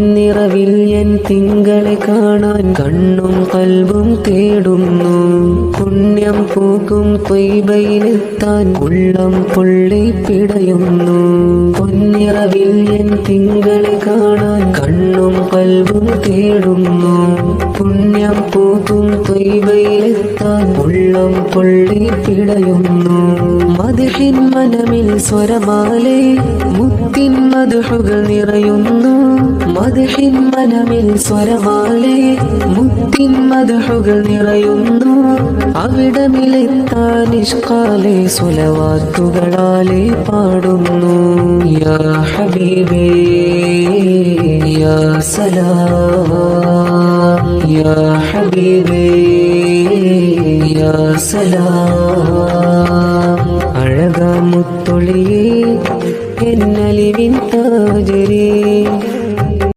പൊന്നിറവിൽ N തിങ്കളെ കാണാൻ കണ്ണും കൽവും തേടുന്നു. പുണ്യം പൂക്കും തൊയ്ബയിലെത്താൻ ഉള്ളം പൊള്ളി പിടയുന്നു. പൊന്നിറവിൽ എൻ തിങ്കളെ കാണാൻ കണ്ണും കൽവും തേടുന്നു. പുണ്യം പൂക്കും തൊയ്ബയിലെത്താൻ ഉള്ളം പൊള്ളി പിടയുന്നു. മതിഹിൻ മനമിൽ സ്വരമാലേ മുത്തിൻ മധുഹുകൾ നിറയുന്നു. മധുഹിൻ മനമിൽ സ്വരമാലേ മുത്തിൻ മധുഹുകൾ നിറയുന്നു. അവിടമിലെത്താൻ ഇഷ്കാലെ സുലവാത്തുകളാലെ പാടുന്നു. യാ ഹബീബേ യാ സലാം. യാ ഹബീബേ യാ സലാം. അഴകാമുത്തൊളിയേ എന്നലിവിൻ താജരി